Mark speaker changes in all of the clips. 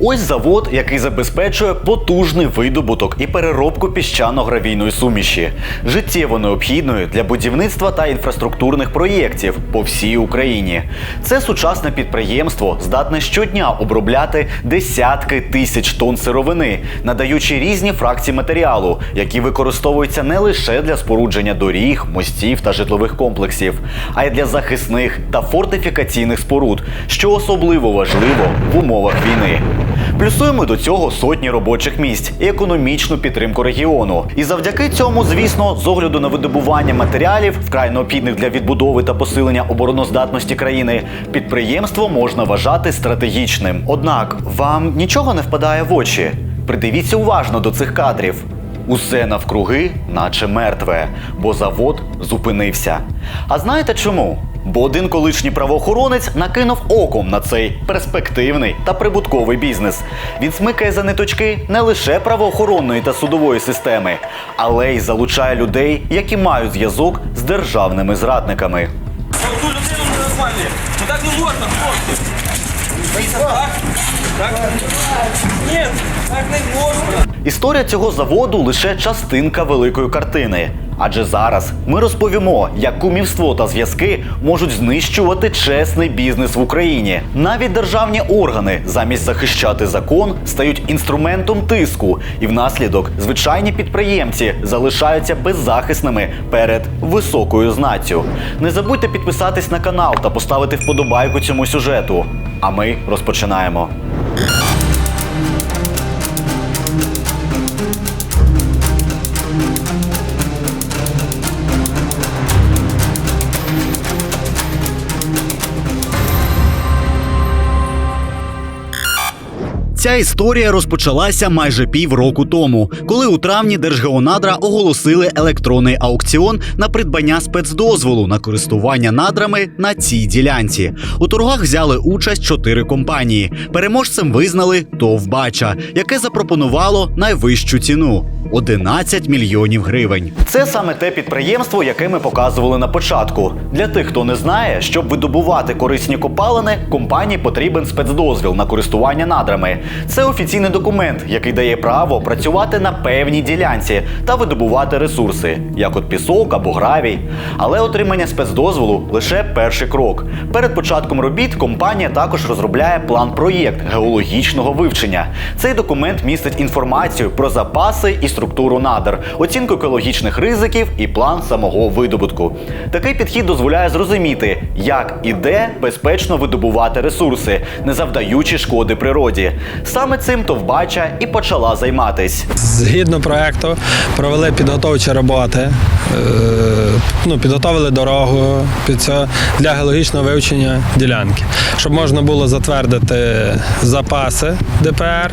Speaker 1: Ось завод, який забезпечує потужний видобуток і переробку піщано-гравійної суміші, життєво необхідною для будівництва та інфраструктурних проєктів по всій Україні. Це сучасне підприємство здатне щодня обробляти десятки тисяч тонн сировини, надаючи різні фракції матеріалу, які використовуються не лише для спорудження доріг, мостів та житлових комплексів, а й для захисних та фортифікаційних споруд, що особливо важливо в умовах війни. Плюсуємо до цього сотні робочих місць і економічну підтримку регіону. І завдяки цьому, звісно, з огляду на видобування матеріалів, вкрай необхідних для відбудови та посилення обороноздатності країни, підприємство можна вважати стратегічним. Однак вам нічого не впадає в очі. Придивіться уважно до цих кадрів. Усе навкруги, наче мертве, бо завод зупинився. А знаєте чому? Бо один колишній правоохоронець накинув оком на цей перспективний та прибутковий бізнес. Він смикає за ниточки не лише правоохоронної та судової системи, але й залучає людей, які мають зв'язок з державними зрадниками.
Speaker 2: Ту людину ненормальні. Ну так не можна, хлопці. Так? Так? Ні, так не можна.
Speaker 1: Історія цього заводу лише частинка великої картини. Адже зараз ми розповімо, як кумівство та зв'язки можуть знищувати чесний бізнес в Україні. Навіть державні органи замість захищати закон стають інструментом тиску, і внаслідок звичайні підприємці залишаються беззахисними перед високою знаттю. Не забудьте підписатись на канал та поставити вподобайку цьому сюжету. А ми розпочинаємо. Ця історія розпочалася майже півроку тому, коли у травні Держгеонадра оголосили електронний аукціон на придбання спецдозволу на користування надрами на цій ділянці. У торгах взяли участь чотири компанії. Переможцем визнали ТОВ «Бача», яке запропонувало найвищу ціну. 11 мільйонів гривень. Це саме те підприємство, яке ми показували на початку. Для тих, хто не знає, щоб видобувати корисні копалини, компанії потрібен спецдозвіл на користування надрами. Це офіційний документ, який дає право працювати на певній ділянці та видобувати ресурси, як от пісок або гравій. Але отримання спецдозволу лише перший крок. Перед початком робіт компанія також розробляє план-проєкт геологічного вивчення. Цей документ містить інформацію про запаси і структуру надр, оцінку екологічних ризиків і план самого видобутку. Такий підхід дозволяє зрозуміти, як і де безпечно видобувати ресурси, не завдаючи шкоди природі. Саме цим Товбача і почала займатись.
Speaker 3: Згідно проекту провели підготовчі роботи, е, ну, підготовили дорогу під це для геологічного вивчення ділянки, щоб можна було затвердити запаси ДПР,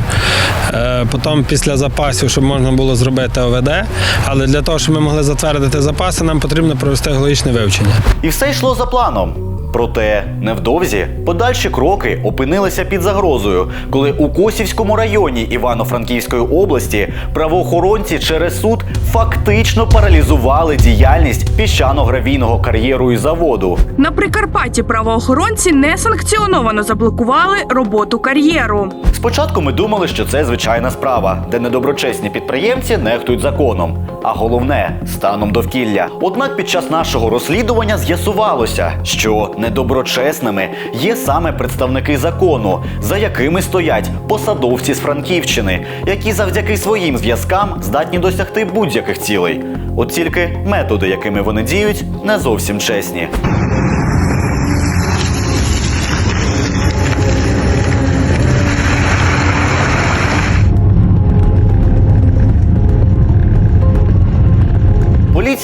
Speaker 3: е, потім після запасів, щоб можна було зробити ОВД. Але для того, щоб ми могли затвердити запаси, нам потрібно провести геологічне вивчення.
Speaker 1: І все йшло за планом. Проте невдовзі подальші кроки опинилися під загрозою, коли у Косівському районі Івано-Франківської області правоохоронці через суд фактично паралізували діяльність піщано-гравійного кар'єру і заводу.
Speaker 4: На Прикарпатті правоохоронці несанкціоновано заблокували роботу кар'єру.
Speaker 1: Спочатку ми думали, що це звичайна справа, де недоброчесні підприємці нехтують законом, а головне станом довкілля. Однак під час нашого розслідування з'ясувалося, що недоброчесними є саме представники закону, за якими стоять посадовці з Франківщини, які завдяки своїм зв'язкам здатні досягти будь-яких цілей. От тільки методи, якими вони діють, не зовсім чесні.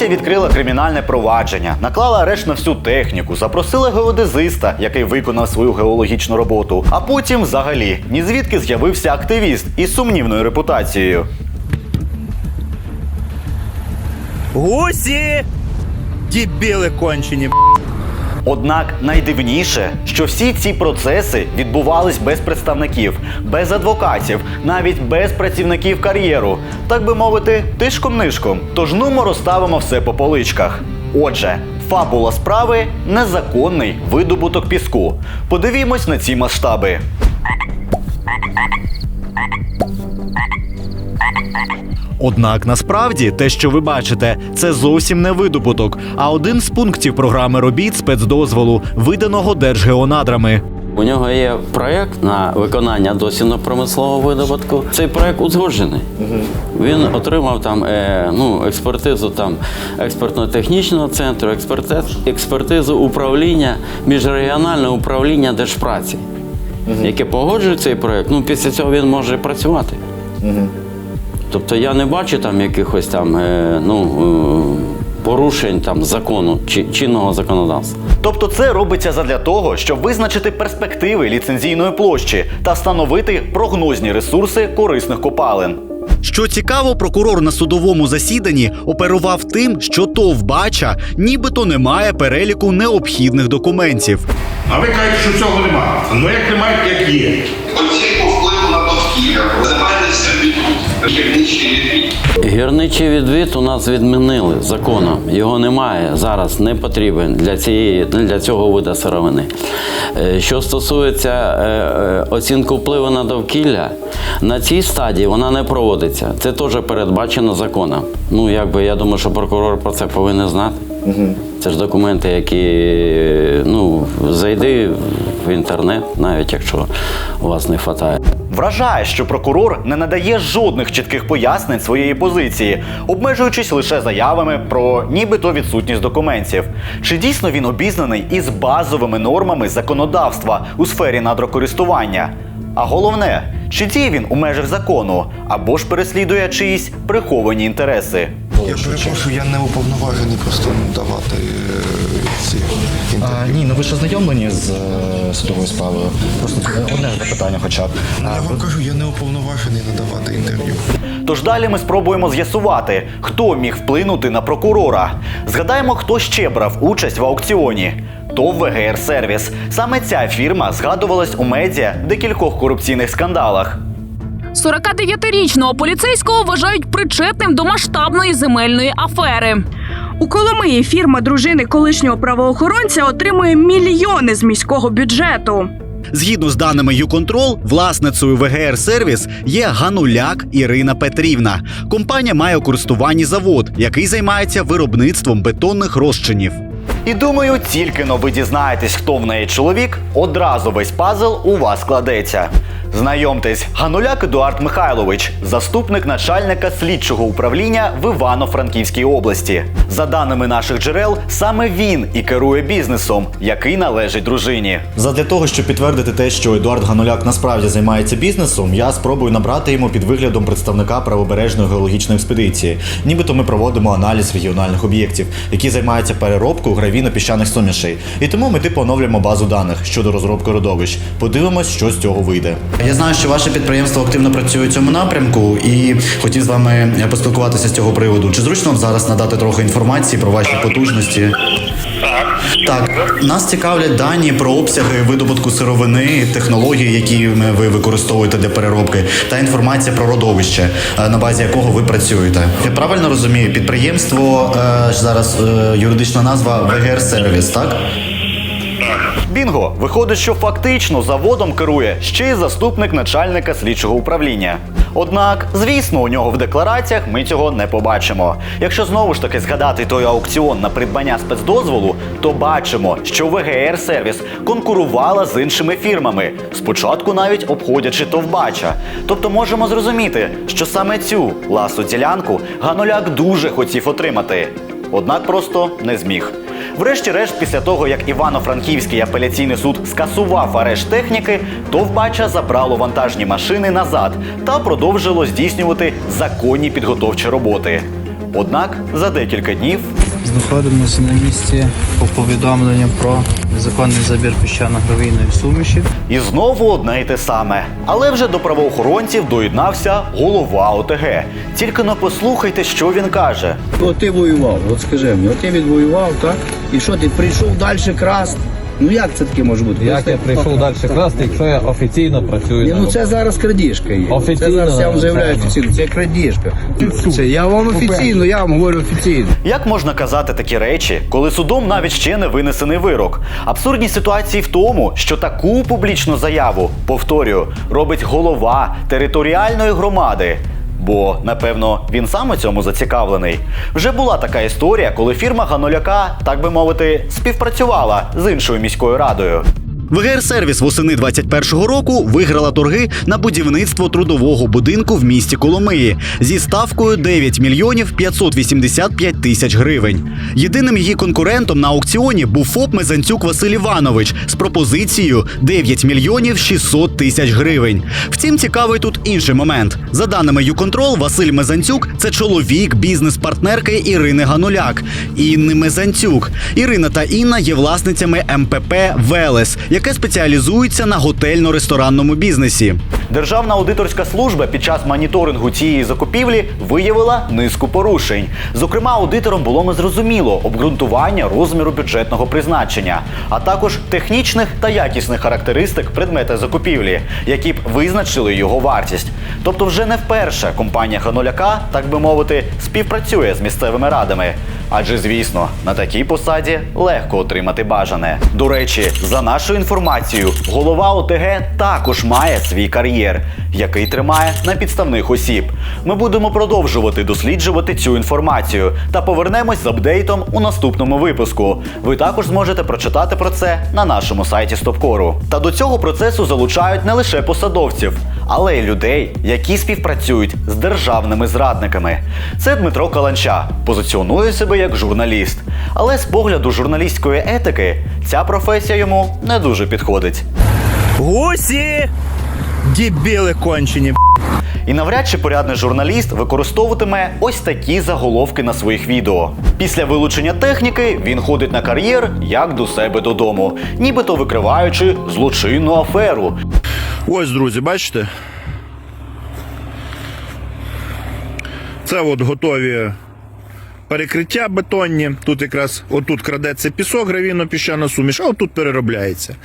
Speaker 1: Поліція відкрила кримінальне провадження, наклала арешт на всю техніку, запросила геодезиста, який виконав свою геологічну роботу. А потім, взагалі, ні звідки з'явився активіст із сумнівною репутацією.
Speaker 5: Гусі! Дібіли кончені.
Speaker 1: Однак найдивніше, що всі ці процеси відбувались без представників, без адвокатів, навіть без працівників кар'єру, так би мовити, тишком-нишком. Тож нумо розставимо все по поличках. Отже, фабула справи незаконний видобуток піску. Подивімось на ці масштаби. Однак насправді те, що ви бачите, це зовсім не видобуток, а один з пунктів програми робіт спецдозволу, виданого Держгеонадрами.
Speaker 6: У нього є проєкт на виконання дослідно-промислового видобутку. Цей проєкт узгоджений. Він отримав там е, ну, експертизу там, експертно-технічного центру, експертиз, експертизу управління, міжрегіональне управління держпраці, яке погоджує цей проєкт. Ну, після цього він може працювати. Тобто я не бачу там якихось там е, ну, е, порушень там, закону чи чинного законодавства.
Speaker 1: Тобто це робиться задля того, щоб визначити перспективи ліцензійної площі та встановити прогнозні ресурси корисних копалин. Що цікаво, прокурор на судовому засіданні оперував тим, що ТОВ бача, нібито немає переліку необхідних документів.
Speaker 7: А ви кажете, що цього немає. Ну як немає, як є.
Speaker 8: Гірничий відвід.
Speaker 6: У нас відмінили законом. Його немає зараз, не потрібен для цієї для цього вида сировини. Е, Що стосується е, е, оцінки впливу на довкілля, на цій стадії вона не проводиться. Це теж передбачено законом. Ну якби я думаю, що прокурор про це повинен знати. Це ж документи, які ну зайди в інтернет, навіть якщо у вас не вистачає.
Speaker 1: Вражає, що прокурор не надає жодних чітких пояснень своєї позиції, обмежуючись лише заявами про нібито відсутність документів. Чи дійсно він обізнаний із базовими нормами законодавства у сфері надрокористування? А головне, чи діє він у межах закону або ж переслідує чиїсь приховані інтереси?
Speaker 9: Я перепрошую, я не уповноважений просто давати е, ці
Speaker 10: А,
Speaker 9: інтерв'ю.
Speaker 10: ні, ну ви ж ознайомлені з е, судовою справою. Просто одне запитання хоча б.
Speaker 9: Ну, я вам кажу, я не уповноважений надавати інтерв'ю.
Speaker 1: Тож далі ми спробуємо з'ясувати, хто міг вплинути на прокурора. Згадаємо, хто ще брав участь в аукціоні. ТОВ ВГР Сервіс. Саме ця фірма згадувалась у медіа в декількох корупційних скандалах.
Speaker 11: 49-річного поліцейського вважають причетним до масштабної земельної афери.
Speaker 4: У Коломиї фірма дружини колишнього правоохоронця отримує мільйони з міського бюджету.
Speaker 1: Згідно з даними ЮКонтрол, власницею ВГР Сервіс є Гануляк Ірина Петрівна. Компанія має у користуванні завод, який займається виробництвом бетонних розчинів. І думаю, тільки но ви дізнаєтесь, хто в неї чоловік, одразу весь пазл у вас складеться. Знайомтесь, Гануляк Едуард Михайлович, заступник начальника слідчого управління в Івано-Франківській області. За даними наших джерел, саме він і керує бізнесом, який належить дружині.
Speaker 10: Задля того, щоб підтвердити те, що Едуард Гануляк насправді займається бізнесом, я спробую набрати йому під виглядом представника правобережної геологічної експедиції. Нібито ми проводимо аналіз регіональних об'єктів, які займаються переробкою гравійно-піщаних сумішей. І тому ми типу оновлюємо базу даних щодо розробки родовищ. Подивимось, що з цього вийде. Я знаю, що ваше підприємство активно працює у цьому напрямку, і хотів з вами поспілкуватися з цього приводу. Чи зручно вам зараз надати трохи інформації про ваші потужності? Так, нас цікавлять дані про обсяги видобутку сировини, технології, які ви використовуєте для переробки, та інформація про родовище, е, на базі якого ви працюєте. Я правильно розумію, підприємство е, зараз е, юридична назва ВГР Сервіс, так?
Speaker 1: Бінго, виходить, що фактично заводом керує ще й заступник начальника слідчого управління. Однак, звісно, у нього в деклараціях ми цього не побачимо. Якщо знову ж таки згадати той аукціон на придбання спецдозволу, то бачимо, що ВГР сервіс конкурувала з іншими фірмами, спочатку навіть обходячи товбача. Тобто можемо зрозуміти, що саме цю ласу ділянку Ганоляк дуже хотів отримати, однак просто не зміг. Врешті-решт, після того, як Івано-Франківський апеляційний суд скасував арешт техніки, товбача забрало вантажні машини назад та продовжило здійснювати законні підготовчі роботи. Однак за декілька днів
Speaker 12: Знаходимося на місці по повідомленням про незаконний забір піщано-гравійної суміші.
Speaker 1: і знову одне й те саме. Але вже до правоохоронців доєднався голова ОТГ. Тільки не послухайте, що він каже.
Speaker 12: От ти воював, от скажи мені, от ти відвоював, так? І що ти прийшов далі красти? Ну як це таке може бути?
Speaker 2: Як я прийшов далі красти, якщо я офіційно працюю
Speaker 12: Ні,
Speaker 2: на
Speaker 12: ну це зараз крадіжка є.
Speaker 2: Офіційно,
Speaker 12: Це зараз я вам заявляю офіційно. Це крадіжка. Це я вам офіційно, я вам говорю офіційно.
Speaker 1: Як можна казати такі речі, коли судом навіть ще не винесений вирок? Абсурдність ситуації в тому, що таку публічну заяву, повторюю, робить голова територіальної громади. Бо, напевно, він сам у цьому зацікавлений. Вже була така історія, коли фірма Ганоляка, так би мовити, співпрацювала з іншою міською радою. ВГР сервіс восени 21-го року виграла торги на будівництво трудового будинку в місті Коломиї зі ставкою 9 мільйонів 585 тисяч гривень. Єдиним її конкурентом на аукціоні був ФОП Мезанцюк Василь Іванович з пропозицією 9 мільйонів 600 тисяч гривень. Втім, цікавий тут інший момент. За даними ЮКонтрол, Василь Мезанцюк це чоловік бізнес-партнерки Ірини Гануляк, Інни Мезанцюк. Ірина та Інна є власницями МПП Велес, яке спеціалізується на готельно-ресторанному бізнесі. Державна аудиторська служба під час моніторингу цієї закупівлі виявила низку порушень. Зокрема, аудитором було незрозуміло обґрунтування розміру бюджетного призначення, а також технічних та якісних характеристик предмета закупівлі, які б визначили його вартість. Тобто, вже не вперше компанія Ханоляка, так би мовити, співпрацює з місцевими радами. Адже, звісно, на такій посаді легко отримати бажане. До речі, за нашою інформацією, голова ОТГ також має свій кар'єр, який тримає на підставних осіб. Ми будемо продовжувати досліджувати цю інформацію та повернемось з апдейтом у наступному випуску. Ви також зможете прочитати про це на нашому сайті Стопкору. Та до цього процесу залучають не лише посадовців, але й людей, які співпрацюють з державними зрадниками. Це Дмитро Каланча позиціонує себе як журналіст. Але з погляду журналістської етики ця професія йому не дуже підходить.
Speaker 5: Гусі! Дебіли кончені.
Speaker 1: І навряд чи порядний журналіст використовуватиме ось такі заголовки на своїх відео. Після вилучення техніки він ходить на кар'єр як до себе додому, нібито викриваючи злочинну аферу.
Speaker 7: Ось, друзі, бачите? Це от готові перекриття бетонні. Тут якраз отут крадеться пісок, гравійно-піщана суміш, а отут переробляється.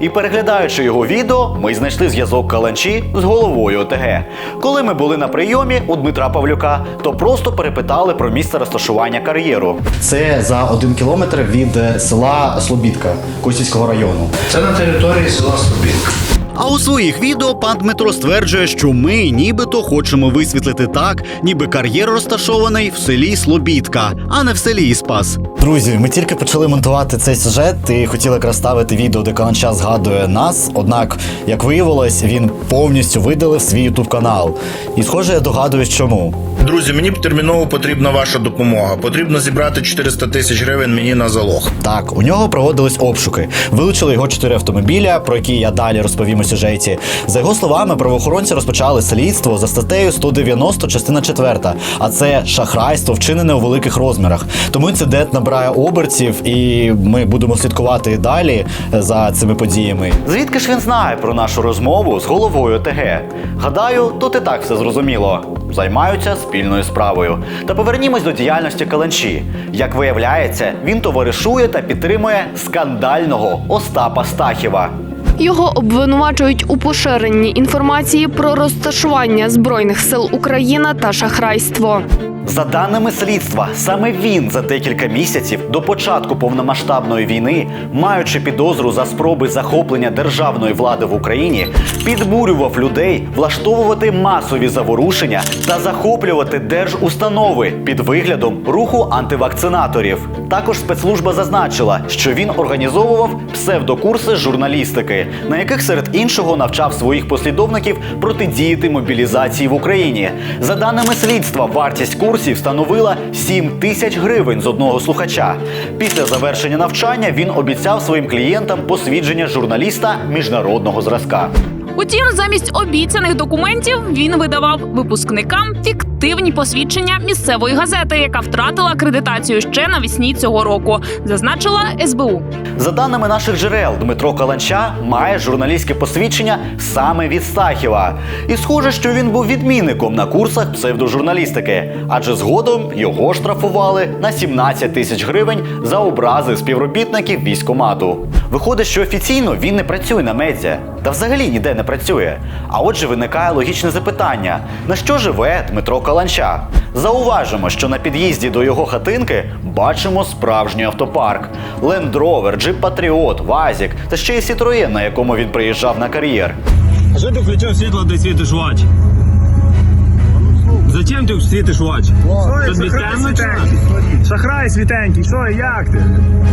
Speaker 1: І переглядаючи його відео, ми знайшли зв'язок каланчі з головою ОТГ. Коли ми були на прийомі у Дмитра Павлюка, то просто перепитали про місце розташування кар'єру.
Speaker 10: Це за один кілометр від е, села Слобідка Косівського району.
Speaker 9: Це на території села Слобідка.
Speaker 1: А у своїх відео пан Дмитро стверджує, що ми нібито хочемо висвітлити так, ніби кар'єр розташований в селі Слобідка, а не в селі Іспас.
Speaker 10: Друзі, ми тільки почали монтувати цей сюжет і хотіли якраз ставити відео, де Каланча згадує нас. Однак, як виявилось, він повністю видалив свій ютуб канал. І схоже, я догадуюсь, чому.
Speaker 7: Друзі, мені терміново потрібна ваша допомога. Потрібно зібрати 400 тисяч гривень мені на залог.
Speaker 10: Так, у нього проводились обшуки. Вилучили його чотири автомобіля, про які я далі розповім у сюжеті. За його словами, правоохоронці розпочали слідство за статтею 190, частина 4. А це шахрайство, вчинене у великих розмірах. Тому інцидент набирає обертів, і ми будемо слідкувати далі за цими подіями.
Speaker 1: Звідки ж він знає про нашу розмову з головою ОТГ? Гадаю, тут і так все зрозуміло. Займаються спільною справою. Та повернімось до діяльності Каланчі. Як виявляється, він товаришує та підтримує скандального Остапа Стахіва.
Speaker 13: Його обвинувачують у поширенні інформації про розташування збройних сил України та шахрайство.
Speaker 1: За даними слідства, саме він за декілька місяців до початку повномасштабної війни, маючи підозру за спроби захоплення державної влади в Україні, підбурював людей влаштовувати масові заворушення та захоплювати держустанови під виглядом руху антивакцинаторів. Також спецслужба зазначила, що він організовував псевдокурси журналістики, на яких серед іншого навчав своїх послідовників протидіяти мобілізації в Україні. За даними слідства, вартість курсів становила 7 тисяч гривень з одного слухача. Після завершення навчання він обіцяв своїм клієнтам посвідчення журналіста міжнародного зразка.
Speaker 11: Утім, замість обіцяних документів він видавав випускникам фіктивні посвідчення місцевої газети, яка втратила акредитацію ще навесні цього року, зазначила СБУ.
Speaker 1: За даними наших джерел, Дмитро Каланча має журналістське посвідчення саме від Стахіва. І схоже, що він був відмінником на курсах псевдожурналістики, адже згодом його штрафували на 17 тисяч гривень за образи співробітників військомату. Виходить, що офіційно він не працює на медіа, та взагалі ніде не працює. А отже, виникає логічне запитання: на що живе Дмитро Каланча? Зауважимо, що на під'їзді до його хатинки бачимо справжній автопарк: Rover, Jeep Patriot, Вазік та ще й Сітроєн, на якому він приїжджав на кар'єр.
Speaker 2: А що ти включив де світиш очі? Зачем ти світиш в очі? Тобі темно чи?
Speaker 5: Шахрай світенький, що, як ти?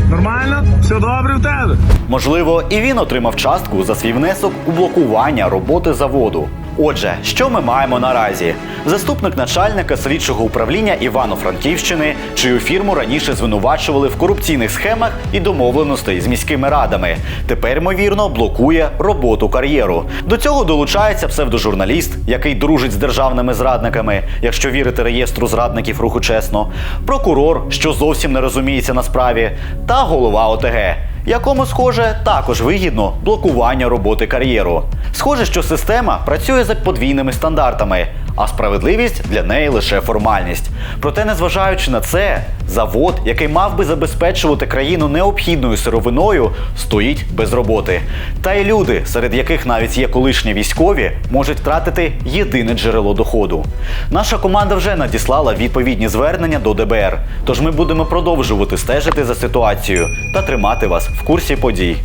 Speaker 5: Нормально? Все добре в тебе?
Speaker 1: Можливо, і він отримав частку за свій внесок у блокування роботи заводу. Отже, що ми маємо наразі? Заступник начальника слідчого управління Івано-Франківщини, чию фірму раніше звинувачували в корупційних схемах і домовленостей з міськими радами, тепер ймовірно блокує роботу кар'єру. До цього долучається псевдожурналіст, який дружить з державними зрадниками, якщо вірити реєстру зрадників руху чесно, прокурор, що зовсім не розуміється на справі, та голова ОТГ якому, схоже, також вигідно блокування роботи кар'єру. Схоже, що система працює за подвійними стандартами, а справедливість для неї лише формальність. Проте, незважаючи на це, завод, який мав би забезпечувати країну необхідною сировиною, стоїть без роботи. Та й люди, серед яких навіть є колишні військові, можуть втратити єдине джерело доходу. Наша команда вже надіслала відповідні звернення до ДБР, тож ми будемо продовжувати стежити за ситуацією та тримати вас в курсі подій.